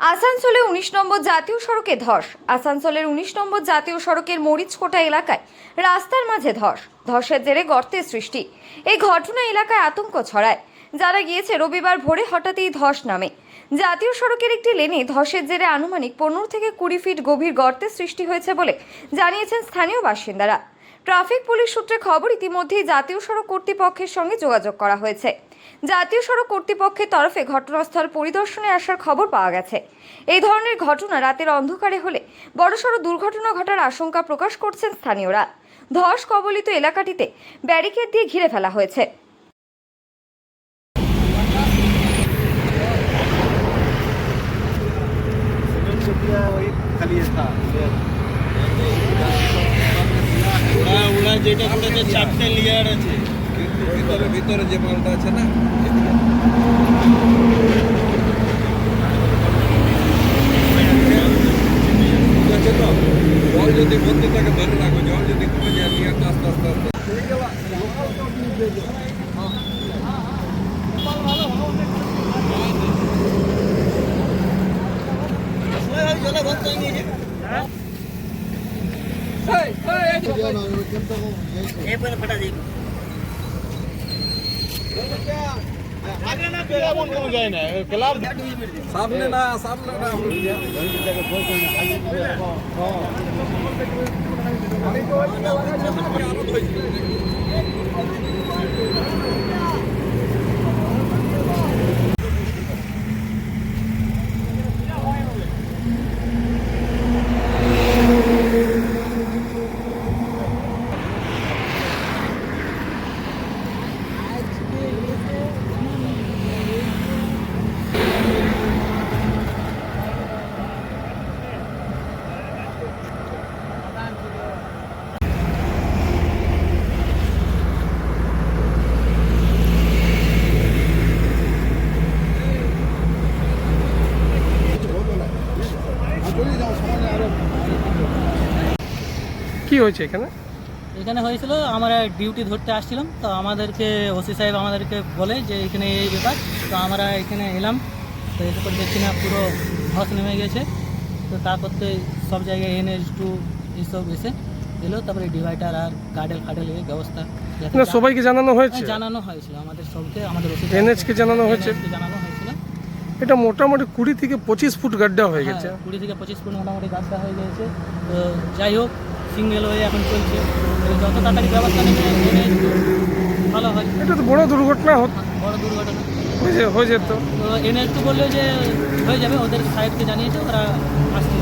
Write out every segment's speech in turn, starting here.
আসানসোলে উনিশ নম্বর জাতীয় সড়কে ধস। আসানসোলের উনিশ নম্বর জাতীয় সড়কের মরিচকোটা এলাকায় রাস্তার মাঝে ধস। ধসের জেরে গর্তের সৃষ্টি। এই ঘটনা এলাকায় আতঙ্ক ছড়ায়। যারা গিয়েছে, রবিবার ভোরে হঠাৎই ধস নামে। জাতীয় সড়কের একটি লেনে ধসের জেরে আনুমানিক পনেরো থেকে কুড়ি ফিট গভীর গর্তের সৃষ্টি হয়েছে বলে জানিয়েছেন স্থানীয় বাসিন্দারা। ট্রাফিক পুলিশ সূত্রে খবর, ইতিমধ্যেই জাতীয় সড়ক কর্তৃপক্ষের সঙ্গে যোগাযোগ করা হয়েছে। জাতীয় সড়ক কর্তৃপক্ষের তরফে ঘটনাস্থল পরিদর্শনে আসার খবর পাওয়া গেছে। এই ধরনের ঘটনা রাতের অন্ধকারে হলে বড়সড় দুর্ঘটনা ঘটার আশঙ্কা প্রকাশ করছেন স্থানীয়রা। ধস কবলিত এলাকাটিতে ব্যারিকেড দিয়ে ঘিরে ফেলা হয়েছে। যেটা চারটে আছে। ভিতরে ভিতরে যে মালটা আছে না জল যদি বলতে থাকে ধরে রাখো জল যদি কমে যায় নিয়ে আসতে আস্তে আস্তে আস্তে এমন কোনো যায় না ক্লাব সামনে না সামনে না। আরও ধরেছিল কি হয়েছে এখানে? এখানে হয়েছিল আমরা ডিউটি ধরতে আসছিলাম তো আমাদেরকে ওসি সাহেব আমাদেরকে বলে যে এখানে এই ব্যাপার তো আমরা এখানে এলাম তো এসে করে দেখছি না পুরো ধস নেমে গেছে তো তারপর তো সব জায়গায় এনএস টু এইসব এসে এলো তারপরে ডিভাইডার আর গার্ডেল ফাডেল এই ব্যবস্থা না সবাইকে জানানো হয়েছে? হ্যাঁ, জানানো হয়েছিল আমাদের সবকে আমাদের ওসি NH জানানো হয়েছে? জানানো হয়েছিল। এটা মোটামুটি কুড়ি থেকে পঁচিশ ফুট গাড্ডা হয়ে গেছে। হ্যাঁ, কুড়ি থেকে পঁচিশ ফুট মোটামুটি গাড্ডা হয়ে গেছে তো যাই হোক সিঙ্গেল হয়ে এখন চলছে। যত তাড়াতাড়ি ব্যবস্থা নেবে নেবে ভালো হয়। এটা তো বড় দুর্ঘটনা হত- বড় দুর্ঘটনা। হয়ে হয়ে যেত। তো এনে একটু বলল যে হয়ে যাবে ওদের সাহেবকে জানিয়েছে ওরা আসছে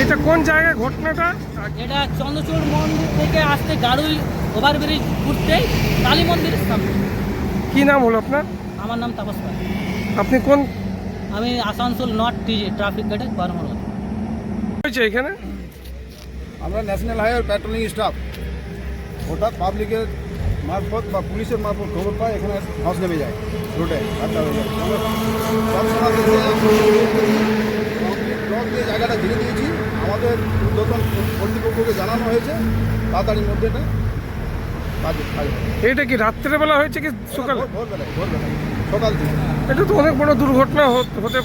এটা কোন জায়গায় ঘটনাটা? এটা চন্দ্রচূড় মন্দির থেকে আসতে গাড়ুই ওভারব্রিজ ঘুরতেই কালী মন্দিরের সামনে। কি নাম হলো আপনার? আমার নাম তাপস পাল। আপনি কোন? আমি আসানসোল নর্থ টিজে ট্রাফিক গার্ডে বারমল হয়েছে এখানে? আমরা ন্যাশনাল হাইওয়ে প্যাট্রোলিং স্টাফ হঠাৎ পাবলিকের মারফত বা পুলিশের মারফত খবর পায় এখানে ধস নেমে যায় রোডে আড্ডা ব্লক দিয়ে জায়গাটা ঘিরে দিয়েছি। আমাদের উদ্যতন কর্তৃপক্ষকে জানানো হয়েছে তাড়াতাড়ির মধ্যে এটা। এটা কি রাত্রেবেলা হয়েছে কি সকাল? ভোরবেলায় ভোরবেলায় সকাল থেকে। এটা তো অনেক বড় দুর্ঘটনা হত- হতে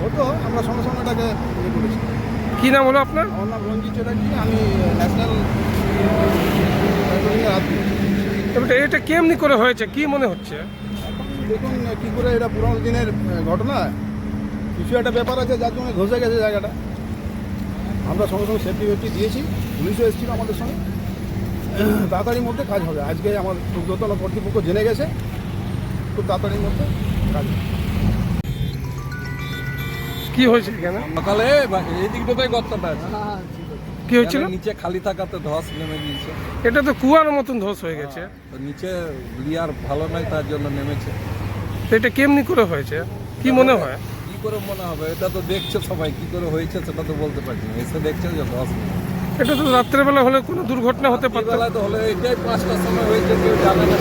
হতো আমরা সঙ্গে সঙ্গে এটাকে ইয়ে করেছি। কি নাম হলো আপনার? আমার নাম রঞ্জিত চ্যাটার্জি আমি ন্যাশনাল এবারে এটা কেমনি করে হয়েছে? কি মনে হচ্ছে? দেখুন কী করে এটা পুরোনো দিনের ঘটনা। কিছু একটা ব্যাপার আছে যার জন্য ধসে গেছে জায়গাটা। আমরা সঙ্গে সঙ্গে সেফটি ফেফটি দিয়েছি। পুলিশও এসেছিল আমাদের সঙ্গে। তাড়াতাড়ির মধ্যে কাজ হবে। আজকে আমার ঊর্ধ্বতন কর্তৃপক্ষ জেনে গেছে। খুব তাড়াতাড়ির মধ্যে কাজ হবে। কি হয়েছে এখানে? সকালে এই দিকটাতেই গর্তটা আছে। কি হয়েছিল? নিচে খালি থাকাতে ধস নেমে গিয়েছে। এটা তো কুয়ার মতন ধস হয়ে গেছে। তো নিচে লিয়ার ভালো নয় তার জন্য নেমেছে। তো এটা কেমনি করে হয়েছে? কি মনে হয়? কি করে মনে হবে? এটা তো দেখছে সবাই কি করে হয়েছে সেটা তো বলতে পারছি না। এসে দেখছে যে ধস এটা তো রাত্রেবেলা হলে কোনো দুর্ঘটনা হতে পারত। বেলায় তো হলে এটাই পাঁচটার সময় হয়েছে কেউ জানে না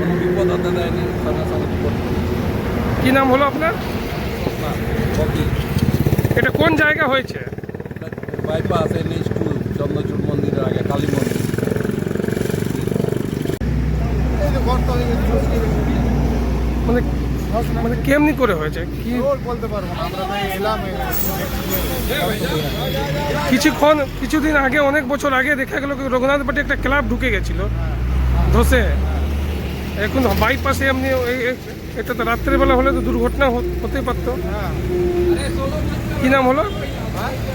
কোনো বিপদ হতে দেয়নি সঙ্গে সঙ্গে বিপদ কি নাম হলো আপনার? এটা কোন জায়গা হয়েছে? বাইপাস এনএইচ টু চন্দ্রচূড় মন্দিরের আগে কালী মন্দির। এই যে গর্ত হয়ে গেছে, মানে মানে কেমনি করে হয়েছে? কি বলতে পারব না আমরা এলাম কিছুক্ষণ কিছুদিন আগে অনেক বছর আগে দেখা গেল রঘুনাথ বাটি একটা ক্লাব ঢুকে গেছিল। ধসে। এখন বাইপাসে এমনি এটা তো রাত্রেবেলা হলে তো দুর্ঘটনা হত- হতেই পারতো। হ্যাঁ। কি নাম হলো?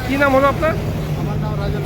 কি নাম হলো আপনার? আমার নাম রাজন